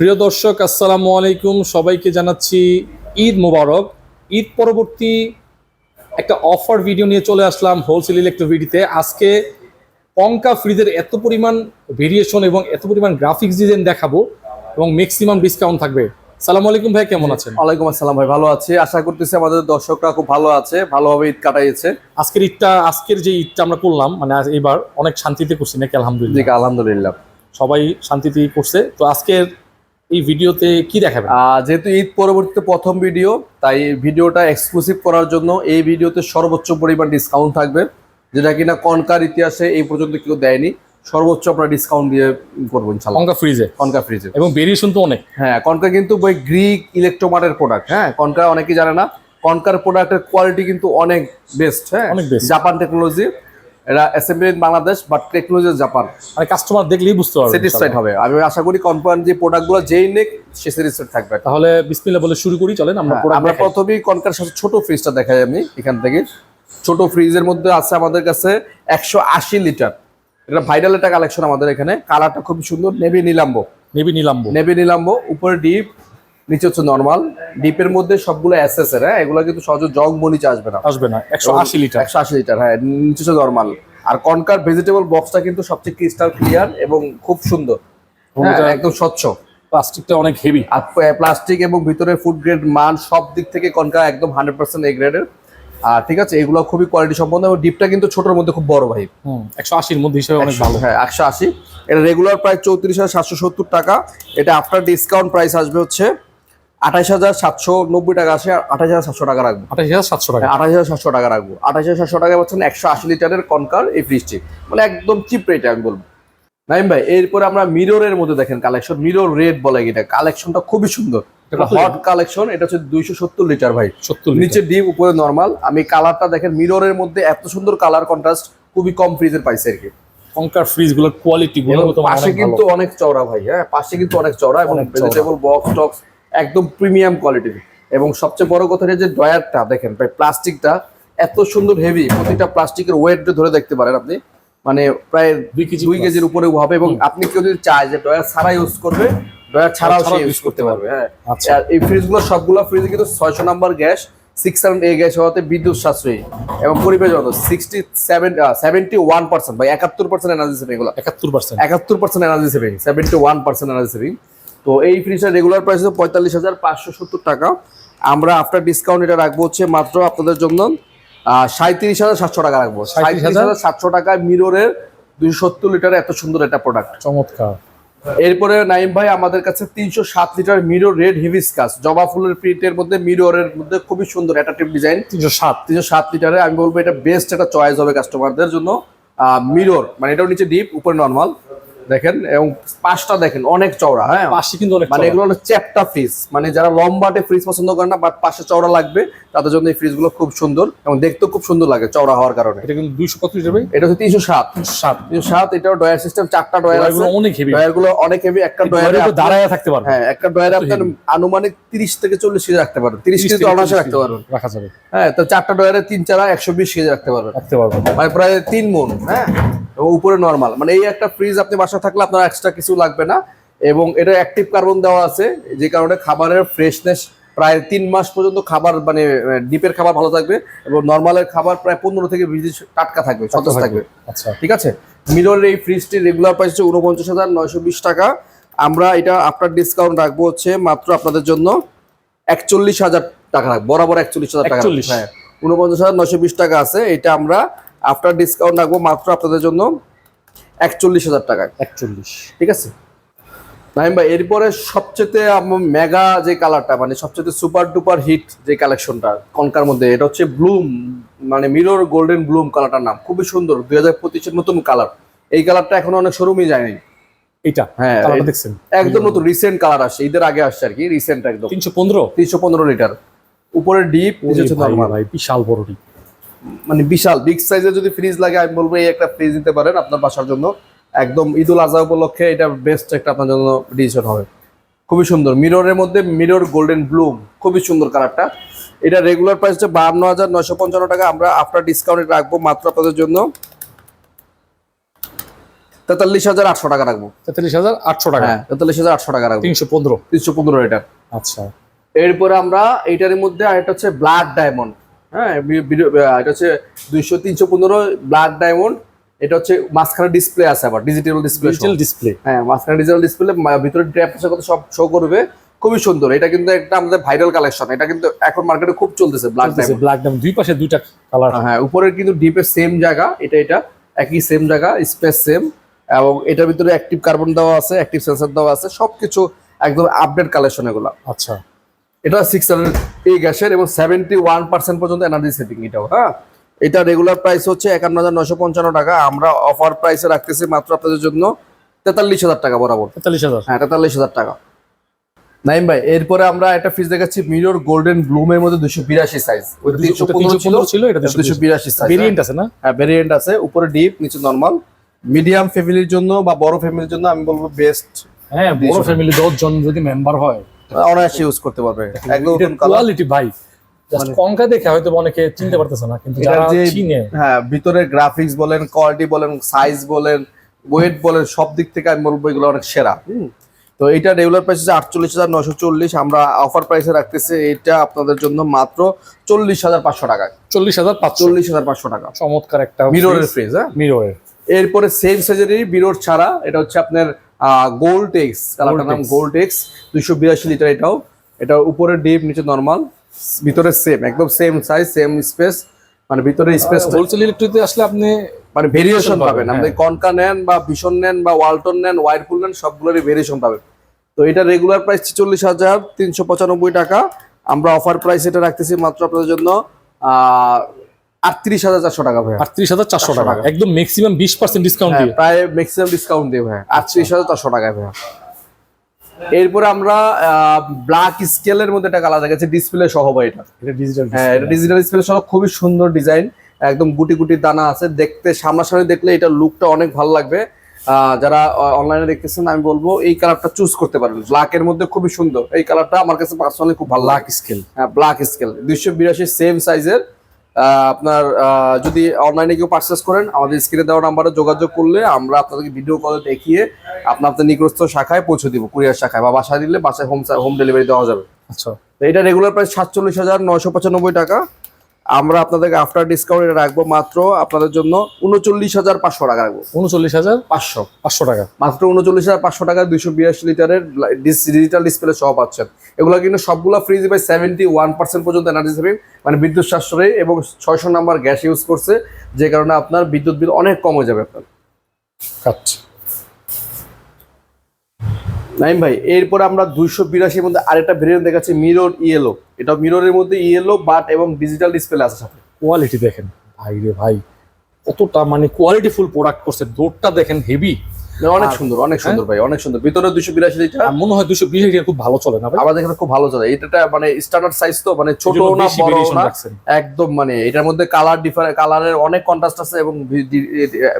প্রিয় দর্শক আসসালামু আলাইকুম। সবাইকে জানাচ্ছি ঈদ মোবারক। ঈদ পরবর্তী একটা অফার ভিডিও নিয়ে চলে আসলাম হোলসেল ইলেকট্রোভিডিতে। আজকে পঙ্কা ফ্রিজের এত পরিমাণ ভেরিয়েশন এবং এত পরিমাণ গ্রাফিক্স ডিজাইন দেখাবো এবং ম্যাক্সিমাম ডিসকাউন্ট থাকবে। সালামু আলাইকুম ভাই কেমন আছেন? ওয়ালাইকুম আসসালাম ভাই ভালো আছি। আশা করতেছি আমাদের দর্শকরা খুব ভালো আছে ভালোভাবে ঈদ কাটাইছে। আজকের ঈদটা আজকের যে ঈদটা আমরা করলাম মানে এবার অনেক শান্তিতে করছি নাকি আলহামদুলিল্লাহ। আলহামদুলিল্লাহ। সবাই শান্তিতেই করছে। তো আজকের এই ভিডিওতে কি দেখাবেন? যেহেতু ঈদ পরবর্তীতে প্রথম ভিডিও তাই ভিডিওটা এক্সক্লুসিভ করার জন্য এই ভিডিওতে সর্বোচ্চ পরিমাণ ডিসকাউন্ট থাকবে। যেটা কিনা কনকার ইতিহাসে এই পর্যন্ত কেউ দেয়নি। সর্বোচ্চ আপনার ডিসকাউন্ট দিয়ে করব ইনশাল্লাহ পঙ্কা ফ্রিজে কনকা ফ্রিজে এবং ভেরিয়েশন তো অনেক। হ্যাঁ কনকা কিন্তু ওই গ্রিক ইলেকট্রোমার্টের প্রোডাক্ট হ্যাঁ কনকা অনেকেই জানে না। কনকার প্রোডাক্টের কোয়ালিটি কিন্তু অনেক বেস্ট হ্যাঁ। জাপান টেকনোলজি এরা assembly Bangladesh but technology Japan মানে কাস্টমার দেখলেই বুঝতে পারবে স্যাটিসফাইড হবে। আমি আশা করি কোম্পানি যে প্রোডাক্টগুলো যেই নেক সে স্যাটিসফাইড থাকবে। তাহলে বিসমিল্লাহ বলে শুরু করি চলেন আমরা হ্যাঁ, আমরা প্রথমেই কনকার সাথে ছোট ফ্রিজটা দেখাই আমি এখান থেকে। ছোট ফ্রিজের মধ্যে আছে আমাদের কাছে একশো আশি লিটার এটা ভাইরাল একটা কালেকশন আমাদের এখানে। কালারটা খুব সুন্দর নেভি নিলাম্বো নেবি নিলাম নেভি নিলাম্বো উপরে ডিপ নিচে হচ্ছে নর্মাল ডিপের মধ্যে সবগুলো এসএস এর হ্যাঁ? এগুলো কিন্তু সহজে জগ মনিচে আসবে না। আসবে না একশো আশি লিটার। একশো আশি লিটার হ্যাঁ নিচে হচ্ছে নর্মাল আর কনকার ভেজিটেবল বক্সটা কিন্তু সবচেয়ে ক্রিস্টাল ক্লিয়ার এবং খুব সুন্দর। হ্যাঁ, একদম স্বচ্ছ। প্লাস্টিকটা অনেক হেভি আর প্লাস্টিক এবং ভিতরে ফুড গ্রেড মান সব দিক থেকে কনকা একদম হান্ড্রেড পার্সেন্ট এ গ্রেডের আর ঠিক আছে এগুলো খুবই কোয়ালিটি সম্পন্ন এবং ডিপটা কিন্তু ছোটোর মধ্যে খুব বড় ভাই। একশো আশির মধ্যে হিসেবে অনেক ভালো। হ্যাঁ একশো আশি। এটা রেগুলার প্রাইস চৌত্রিশ হাজার সাতশো সত্তর টাকা। এটা আফটার ডিসকাউন্ট প্রাইস আসবে হচ্ছে আঠাশ হাজার সাতশো নব্বই টাকা আসে আঠাশ হাজার সাতশো টাকা রাখব। আঠাশ হাজার সাতশো টাকা। আঠাশ হাজার সাতশো টাকা রাখব। আঠাশ হাজার সাতশো টাকা পাচ্ছেন একশো আশি লিটারের কনকার এই ফ্রিজটি মানে একদম চিপ রেটে আমি বলব। নাইম ভাই এরপরে আমরা মিররের মধ্যে দেখেন কালেকশন মিরর রেড বলে এটা। কালেকশনটা খুবই সুন্দর। হট কালেকশন এটা হচ্ছে দুইশো সত্তর লিটার ভাই। সত্তর নিচে ডিপ উপরে নর্মাল আমি কালারটা দেখেন মিররের মধ্যে এত সুন্দর কালার কন্ট্রাস্ট খুবই কম ফ্রিজের পাইছে আর কি। কঙ্কার ফ্রিজগুলোর কোয়ালিটি মান পাশে কিন্তু অনেক চওড়া ভাই হ্যাঁ? পাশে কিন্তু অনেক চওড়া এবং ভেজিটেবল বক্স টক্স একদম প্রিমিয়াম কোয়ালিটির এবং সবচেয়ে বড় কথা যে ড্রয়ারটা দেখেন ভাই প্লাস্টিকটা এত সুন্দর হেভি প্রতিটা প্লাস্টিকের ওয়েট ধরে দেখতে পারেন আপনি। মানে প্রায় দুই কেজি দুই কেজির উপরে হবে এবং আপনি কেউ যদি চায় যে ড্রয়ার ছাড়া ইউজ করবে ড্রয়ার ছাড়াও সে ইউজ করতে পারবে। হ্যাঁ। আচ্ছা। আর এই ফ্রিজগুলো সবগুলো ফ্রিজে কিন্তু ছয়শো নাম্বার গ্যাস সিক্স সেভেন এ গ্যাস হওয়াতে বিদ্যুৎ সাশ্রয়ী। এবং পরিবেশ যত sixty seven seventy one percent বা একাত্তর পার্সেন্ট এনার্জি সেভিং এগুলো। একাত্তর পার্সেন্ট একাত্তর percent energy saving seventy one percent energy saving তো এই ফ্রিজটার রেগুলার প্রাইস হচ্ছে পঁয়তাল্লিশ হাজার পাঁচশো সত্তর টাকা। আমরা আফটার ডিসকাউন্ট এটা রাখব হচ্ছে মাত্র আপনাদের জন্য সাঁত্রিশ হাজার সাতশো টাকা রাখব। সাঁত্রিশ হাজার? সাতশো টাকায় মিররের দুইশো সত্তর লিটারের এত সুন্দর একটা প্রোডাক্ট চমৎকার। এরপরে নাইম ভাই আমাদের কাছে তিনশো সাত লিটার মিরর রেড হিভিসকাস জবা ফুলের প্রিন্টের মধ্যে মিররের মধ্যে খুবই সুন্দর অ্যাট্রাকটিভ ডিজাইন তিনশো সাত। তিনশো সাত লিটারে আমি বলব এটা বেস্ট একটা চয়েস হবে কাস্টমারদের জন্য। মিরর মানে এটাও নিচে ডিপ উপরে নর্মাল দেখেন এবং পাশটা দেখেন অনেক চওড়া হ্যাঁ? পাশে কিন্তু অনেক মানে এগুলো হলো চ্যাপটা ফ্রিজ। মানে যারা লম্বাটে ফ্রিজ পছন্দ করে না বাট পাশে চওড়া লাগবে তাদের জন্য এই ফ্রিজগুলো খুব সুন্দর এবং দেখতেও খুব সুন্দর লাগে চওড়া হওয়ার কারণে। এটা কিন্তু দুইশো কত লিটার ভাই এটা হচ্ছে তিনশো সাত। সাত। তিনশো সাত এটাও ডয়ার সিস্টেম চারটা ডয়ার আছে। এগুলো অনেক হেভি ডয়ারগুলো অনেক হেভি একটা ডয়ারে দাঁড়ায় থাকতে পারবে হ্যাঁ একটা ডয়ারে আপনার আনুমানিক তিরিশ থেকে চল্লিশ কেজি রাখতে পারবেন। তিরিশ কেজি তো অনায়াসে রাখতে পারবেন। রাখা যাবে। হ্যাঁ তো চারটা ডয়ারে তিন চারা একশো বিশ কেজি রাখতে পারবেন। রাখতে পারবে মানে প্রায় তিন মন হ্যাঁ? উপরে নর্মাল মানে এই একটা ফ্রিজ আপনি বাসা থাকলে আপনার এক্সট্রা কিছু লাগবে না। এবং এটা অ্যাক্টিভ কার্বন দেওয়া আছে যে কারণে খাবারের ফ্রেশনেস প্রায় তিন মাস পর্যন্ত খাবার মানে ডিপের খাবার ভালো থাকবে এবং নর্মালের খাবার প্রায় পনেরো থেকে বিশ দিন টাটকা থাকবে সতেজ থাকবে। আচ্ছা। ঠিক আছে? মিররের এই ফ্রিজটির রেগুলার প্রাইস হচ্ছে উনপঞ্চাশ হাজার নয়শো বিশ টাকা। আমরা এটা আপনার ডিসকাউন্ট রাখব হচ্ছে মাত্র আপনাদের জন্য একচল্লিশ হাজার টাকা রাখব বরাবর একচল্লিশ হাজার টাকা 41 হ্যাঁ উনপঞ্চাশ হাজার নয়শো বিশ টাকা আছে এটা আমরা আফটার ডিসকাউন্ট রাখব মাত্র আপনাদের জন্য। একচল্লিশ হাজার টাকায়। একচল্লিশ। ঠিক আছে? নাইম ভাই এরপরে সবচেয়ে মেগা যে কালারটা মানে সবচেয়ে সুপার ডুপার হিট যে কালেকশনটা কনকার মধ্যে এটা হচ্ছে ব্লুম মানে মিরর গোল্ডেন ব্লুম কালারটার নাম। খুবই সুন্দর দুই হাজার পঁচিশের নতুন কালার এই কালারটা এখনও অনেক শোরুমই যায়নি। এটা হ্যাঁ দেখছেন? একদম নতুন রিসেন্ট কালার আসছে ঈদের আগে আসছে আর কি রিসেন্ট একদম। তিনশো পনেরো? তিনশো পনেরো লিটার। উপরে ডিপ বিশাল বড় ডিপ মানে বিশাল বিগ সাইজের যদি ফ্রিজ লাগে আমি বলব এই একটা ফ্রিজ নিতে পারেন আপনার বাসার জন্য। একদম ঈদুল আজহা উপলক্ষে এটা বেস্ট একটা আপনার জন্য ডিসিশন হবে। খুবই সুন্দর। মিররের মধ্যে মিরর গোল্ডেন ব্লুম খুবই সুন্দর কালারটা এটা রেগুলার প্রাইস হচ্ছে বাহান্ন হাজার নয়শো পঞ্চান্ন টাকা। আমরা আফটার ডিসকাউন্ট রাখব মাত্র আপনাদের জন্য তেতাল্লিশ হাজার আটশো টাকা রাখব। তেতাল্লিশ হাজার আটশো টাকা? হ্যাঁ তেতাল্লিশ হাজার আটশো টাকা রাখব। তিনশো পনেরো? তিনশো পনেরো এটা। আচ্ছা। এরপরে আমরা এটার মধ্যে আরেকটা হচ্ছে ব্ল্যাক ডায়মন্ড হ্যাঁ এটা হচ্ছে দুইশো তিনশো পনেরো ব্ল্যাক ডায়মন্ড এটা হচ্ছে মাঝখানে ডিসপ্লে আছে আবার ডিজিটাল ডিসপ্লে ডিজিটাল ডিসপ্লে হ্যাঁ মাঝখানে ডিজিটাল ডিসপ্লে ভিতরে ট্র্যাপ কথা সব শো করবে খুবই সুন্দর। এটা কিন্তু একটা আমাদের ভাইরাল কালেকশন এটা কিন্তু এখন মার্কেটে খুব চলতেছে ব্ল্যাক ডায়মন্ড ব্ল্যাক ডায়মন্ড দুই পাশে দুইটা কালার হ্যাঁ উপরের কিন্তু ডিপের সেম জায়গা এটা এটা একই সেম জায়গা স্পেস সেম এবং এটার ভিতরে অ্যাক্টিভ কার্বন দেওয়া আছে অ্যাক্টিভ সেন্সর দেওয়া আছে সবকিছু একদম আপডেট কালেকশন এগুলো। আচ্ছা। এটা সিক্স হান্ড্রেড এই গ্যাসের এবং সেভেন্টি ওয়ান পার্সেন্ট পর্যন্ত এনার্জি সেভিং এটাও হ্যাঁ? এটা রেগুলার প্রাইস হচ্ছে একান্ন হাজার নশো পঞ্চান্ন টাকা। আমরা অফার প্রাইসে রাখতেছি মাত্র আপনাদের জন্য তেতাল্লিশ হাজার টাকা বরাবর। তেতাল্লিশ হাজার। হ্যাঁ তেতাল্লিশ হাজার টাকা। নাইম ভাই এরপরে আমরা একটা ফ্রিজ দেখাচ্ছি মিরর গোল্ডেন ব্লুমের মধ্যে দুশো বিরাশি সাইজ ছিল ছিল এটা দুশো বিরাশি। সাইজ ভেরিয়েন্ট আছে না? হ্যাঁ ভেরিয়েন্ট আছে উপরে ডিপ নিচে নর্মাল মিডিয়াম ফ্যামিলির জন্য বা বড় ফ্যামিলির জন্য আমি বলব বেস্ট হ্যাঁ বড় ফ্যামিলি দশ জন যদি মেম্বার হয় অনায়াসে ইউজ করতে পারবে। একদম কোয়ালিটি ভাই কঙ্কা দেখে হয়তো অনেকে চিনতে পারতেছে না কিন্তু যারা চিনে হ্যাঁ ভিতরে গ্রাফিক্স বলেন কোয়ালিটি বলেন সাইজ বলেন ওয়েট বলেন সব দিক থেকে আমি বলব এগুলো অনেক সেরা। তো এটা রেগুলার প্রাইস হচ্ছে আটচল্লিশ হাজার নশো চল্লিশ আমরা অফার প্রাইসে রাখতেছি এটা আপনাদের জন্য মাত্র চল্লিশ হাজার পাঁচশো টাকা চল্লিশ হাজার চল্লিশ হাজার পাঁচশো টাকা। চমৎকার একটা মিররের ফ্রিজ হ্যাঁ? মিররের এরপরে সেম সাইজেরই বিরোর ছাড়া এটা হচ্ছে আপনার গোল্ড টেক্স কালারটার নাম Gold-Tex। গোল্ড টেক্স দুইশো বিরাশি লিটার এটাও। এটা উপরে ডিপ নিচে নর্মাল ভিতরে সেম একদম সেম সাইজ সেম স্পেস মানে ভিতরে স্পেস হোলসেল ইলেকট্রিতে আসলে আপনি মানে ভেরিয়েশন পাবেন। আপনি হ্যাঁ। কনকা নেন বা ভীষণ নেন বা ওয়ালটন নেন ওয়াইরপুল নেন সবগুলোরই ভেরিয়েশন পাবেন। তো এটা রেগুলার প্রাইস ছেচল্লিশ হাজার তিনশো পঁচানব্বই টাকা। আমরা অফার প্রাইস এটা রাখতেছি মাত্র আপনাদের জন্য। আটত্রিশ হাজার চারশো টাকা ভাই আটত্রিশ হাজার চারশো টাকা। টাকা। একদম ম্যাক্সিমাম বিশ পার্সেন্ট ডিসকাউন্ট হ্যাঁ, দিয়ে। প্রায় ম্যাক্সিমাম ডিসকাউন্ট দিয়ে ভাই আটত্রিশ হাজার চারশো ভাই এরপরে আমরা ব্ল্যাক স্কেলের মধ্যে একটা কালার দেখাচ্ছি ডিসপ্লে সহ ভাই এটা। ডিজিটাল হ্যাঁ এটা ডিজিটাল ডিসপ্লে সহ খুবই সুন্দর ডিজাইন একদম গুটি গুটি দানা আছে। দেখতে সামনাসামনি দেখলে এটা লুকটা অনেক ভালো লাগবে। যারা অনলাইনে দেখতেছেন আমি বলব এই কালারটা চুজ করতে পারেন ব্ল্যাক এর মধ্যে খুবই সুন্দর। এই কালারটা আমার কাছে পার্সোনালি খুব ভালো লাগে। লাক স্কেল হ্যাঁ ব্ল্যাক স্কেল দুইশো বিরাশি সেম সাইজের আপনার আহ, যদি অনলাইনে কেউ পারচেস করেন আমাদের স্ক্রিনে দেওয়া নাম্বারে যোগাযোগ করলে আমরা আপনাদেরকে ভিডিও কলে দেখিয়ে আপনার আপনার নিকটস্থ শাখায় পৌঁছে দিব কুরিয়ার শাখায় বা বাসায় দিলে বাসায় হোম হোম ডেলিভারি দেওয়া যাবে। আচ্ছা। এটা রেগুলার প্রাইস সাতচল্লিশ হাজার নয়শো পঁচানব্বই টাকা। আমরা আপনাদেরকে আফটার ডিসকাউন্ট এটা রাখব মাত্র আপনাদের জন্য উনচল্লিশ হাজার পাঁচশো টাকা রাখব। উনচল্লিশ হাজার পাঁচশো। পাঁচশো টাকা। মাত্র উনচল্লিশ হাজার পাঁচশো টাকা দুইশো বিরাশি লিটারের ডিজিটাল ডিসপ্লে সহ পাচ্ছেন। এগুলো কিন্তু সবগুলো fridge by seventy one percent পর্যন্ত এনার্জি সেভিং মানে বিদ্যুৎ সাশ্রয়ী এবং ছয়শো নাম্বার গ্যাস ইউজ করছে যে কারণে আপনার বিদ্যুৎ বিল অনেক কম হয়ে যাবে আপনার। কাট নাইম ভাই, এরপরে আমরা দুইশো বিরাশির মধ্যে আরেকটা ভেরিয়েন্ট দেখাচ্ছি মিরর ইয়েলো এটা মিররের মধ্যে ইয়েলো বাট এবং ডিজিটাল ডিসপ্লে আছে সাথে। কোয়ালিটি দেখেন। ভাই রে ভাই, কতটা মানে কোয়ালিটি ফুল প্রোডাক্ট করছে। ডোরটা দেখেন হেভি অনেক সুন্দর অনেক সুন্দর ভাই অনেক সুন্দর। ভিতরে দুইশো বিরাশি লিটার। মনে হয় দুশো বিশ খুব ভালো চলে না আমাদের এখানে খুব ভালো চলে। এটা মানে স্ট্যান্ডার্ড সাইজ তো মানে ছোট না বড় না একদম মানে এটার মধ্যে কালার ডিফারেন্ট কালারের অনেক কন্ট্রাস্ট আছে এবং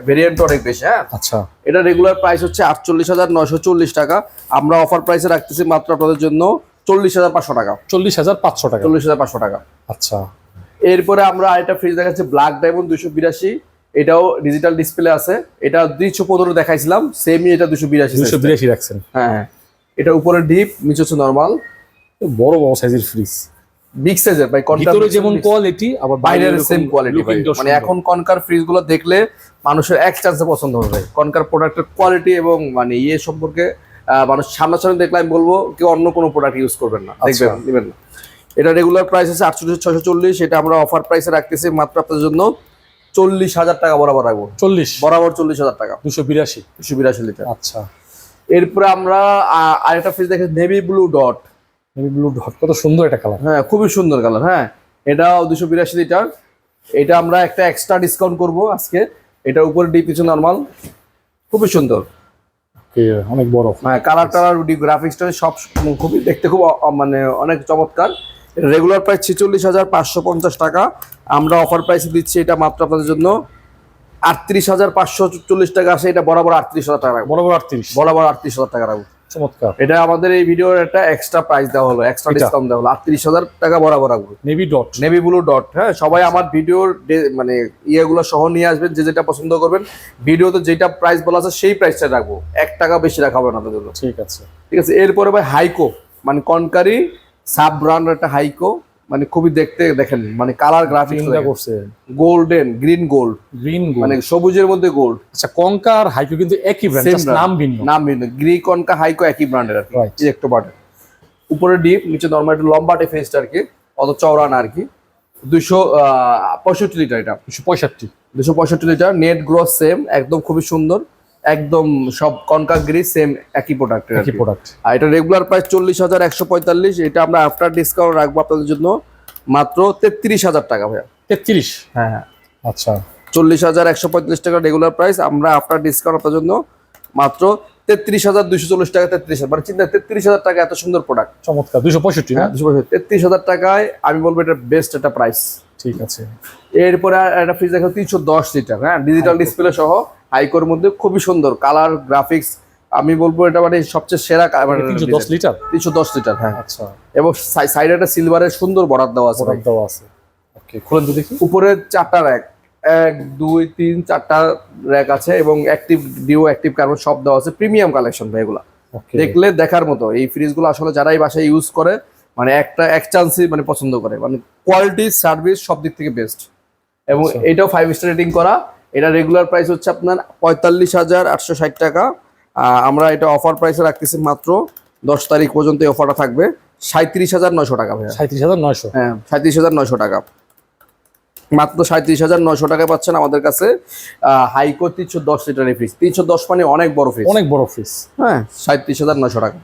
ভেরিয়েন্ট অনেক বেশি হ্যাঁ? আচ্ছা। এটা রেগুলার প্রাইস হচ্ছে আটচল্লিশ হাজার নয়শো চল্লিশ টাকা। আমরা অফার প্রাইসে রাখতেছি মাত্র আপনাদের জন্য চল্লিশ হাজার পাঁচশো টাকা। চল্লিশ হাজার পাঁচশো টাকা। চল্লিশ হাজার পাঁচশো টাকা। আচ্ছা। এরপরে আমরা আরেকটা ফ্রিজ দেখাচ্ছি ব্ল্যাক ডায়মন্ড দুশো বিরাশি। এটাও ডিজিটাল ডিসপ্লে আছে। এটা দুইশো পনেরো দেখাইছিলাম সেমই এটা দুশো বিরাশি দুশো বিরাশি রাখছেন। হ্যাঁ হ্যাঁ। এটা উপরে ডিপ নিচে হচ্ছে নর্মাল বড় বড় সাইজের ফ্রিজ বিগ সাইজের ভাই ভিতরে যেমন কোয়ালিটি আবার বাইরের সেম কোয়ালিটি মানে এখন কনকার ফ্রিজগুলো দেখলে মানুষের এক চান্সে পছন্দ হবে ভাই। কনকার প্রোডাক্টের কোয়ালিটি এবং মানে ইয়ে সম্পর্কে মানুষ সামনাসামনি দেখলে আমি বলব কেউ অন্য কোনো প্রোডাক্ট ইউজ করবেন না। দেখবেন আচ্ছা। নেবেন না। এটা রেগুলার প্রাইস আছে আটচল্লিশ ছশো চল্লিশ এটা আমরা অফার প্রাইসে রাখতেছি মাত্র আপনার জন্য। চল্লিশ হাজার টাকা বরাবর রাখব। চল্লিশ? বরাবর চল্লিশ হাজার টাকা। দুশো বিরাশি? দুশো বিরাশি লিটার। আচ্ছা। এরপরে আমরা আরেকটা ফ্রিজ দেখে navy blue dot navy blue dot কত সুন্দর একটা কালার হ্যাঁ খুবই সুন্দর কালার হ্যাঁ। এটাও দুশো বিরাশি লিটার। এটা আমরা একটা এক্সট্রা ডিসকাউন্ট করব আজকে। এটার উপরে ডিপ কিছু নর্মাল খুবই সুন্দর। অনেক বড়। হ্যাঁ কালার টালার গ্রাফিক্সটা সব খুবই দেখতে খুব মানে অনেক চমৎকার। রেগুলার প্রাইস ছেচল্লিশ হাজার পাঁচশো পঞ্চাশ টাকা। আমরা অফার প্রাইসে দিচ্ছি এটা মাত্র আপনাদের জন্য। আটত্রিশ হাজার পাঁচশো চল্লিশ টাকা আছে এটা বরাবর আটত্রিশ হাজার টাকা বড় আটত্রিশ। বরাবর আটত্রিশ হাজার টাকা রাখব। চমৎকার। এটা আমাদের এই ভিডিওর একটা এক্সট্রা প্রাইস দেওয়া হলো এক্সট্রা ডিসকাউন্ট দেওয়া হলো। আটত্রিশ হাজার টাকা বরাবর রাখব। Navy dot navy blue dot হ্যাঁ সবাই আমার ভিডিওর মানে ইয়েগুলো সহ নিয়ে আসবেন যে যেটা পছন্দ করবেন। ভিডিওতে যেটা প্রাইস বলা আছে সেই প্রাইসটা রাখব। এক টাকা বেশি রাখা হবে না আপনাদের জন্য। ঠিক আছে। ঠিক আছে এরপরে ভাই হাইকো মানে কনকারি সাব ব্র্যান্ড একটা হাইকো মানে খুবই দেখতে দেখেন মানে কালার গ্রাফিক্স করছে। গোল্ডেন গ্রিন গোল্ড গ্রিন মানে সবুজের মধ্যে গোল্ড আচ্ছা কঙ্কা আর হাইকো কিন্তু একই ব্র্যান্ড নাম ভিন্ন। নাম ভিন্ন। গ্রি কনকা হাইকো একই ব্র্যান্ডের আর কি। Right. ইলেকট্রো উপরে ডিপ নিচে নর্মাল একটু লম্বাটে ফেসটা আর কি। অত চওড়া না আর কি। দুইশো পঁয়ষট্টি লিটার এটা। দুশো পঁয়ষট্টি। দুশো পঁয়ষট্টি লিটার নেট গ্রোথ সেম একদম খুবই সুন্দর। একদম সব কনকা গ্রি সেম একই প্রোডাক্ট একই প্রোডাক্ট আর এটা রেগুলার প্রাইস চল্লিশ হাজার একশো পঁয়তাল্লিশ এটা আমরা আফটার ডিসকাউন্ট রাখব আপনাদের জন্য মাত্র তেত্রিশ হাজার টাকা ভাইয়া। তেত্রিশ? হ্যাঁ হ্যাঁ। আচ্ছা। চল্লিশ হাজার একশো পঁয়তাল্লিশ টাকা রেগুলার প্রাইস আমরা আফটার ডিসকাউন্ট আপনার জন্য মাত্র তেত্রিশ হাজার দুশো চল্লিশ টাকা তেত্রিশ হাজার। মানে চিন্তা তেত্রিশ হাজার টাকা এত সুন্দর প্রোডাক্ট চমৎকার দুশো পঁয়ষট্টি না? তেত্রিশ হাজার টাকায় আমি বলব এটা বেস্ট একটা প্রাইস ঠিক আছে। এরপরে আর একটা ফ্রিজ দেখো তিনশো দশ লিটার হ্যাঁ ডিজিটাল ডিসপ্লে সহ হাইকোর মধ্যে খুবই সুন্দর। কালার গ্রাফিক্স আমি বলব এটা মানে সবচেয়ে সেরা তিনশো দশ লিটার? তিনশো দশ লিটার হ্যাঁ। আচ্ছা। এবং সাইডে একটা সিলভারের সুন্দর বরাদ দেওয়া আছে। প্রোডাক্ট দেওয়া আছে। ওকে খুলেন তো দেখি। উপরে চারটা র্যাক এক দুই তিন চারটা র্যাক আছে এবং অ্যাক্টিভ ডিও অ্যাক্টিভ কার্বন সব দেওয়া আছে। প্রিমিয়াম কালেকশন ভাই এগুলা। দেখলে দেখার মতো। এই ফ্রিজগুলো আসলে যারাই বাসায় ইউজ করে মানে একটা এক চান্সই মানে পছন্দ করে। মানে কোয়ালিটি সার্ভিস সব দিক থেকে বেস্ট এবং আচ্ছা। এটাও ফাইভ স্টার রেটিং করা। এটা রেগুলার প্রাইস হচ্ছে আপনার পঁয়তাল্লিশ হাজার আটশো ষাট টাকা। আমরা এটা অফার প্রাইসে রাখতেছি মাত্র দশ তারিখ পর্যন্ত এই অফারটা থাকবে। সাঁত্রিশ হাজার নয়শো টাকা ভাইয়া। সাঁত্রিশ হাজার নয়শো। হ্যাঁ সাঁত্রিশ হাজার নয়শো টাকা। মাত্র সাঁত্রিশ হাজার নয়শো টাকায় পাচ্ছেন আমাদের কাছে হাইকো তিনশো দশ লিটারের ফ্রিজ তিনশো দশ মানে অনেক বড় ফ্রিজ অনেক বড় ফ্রিজ হ্যাঁ সাঁত্রিশ হাজার নয়শো টাকা।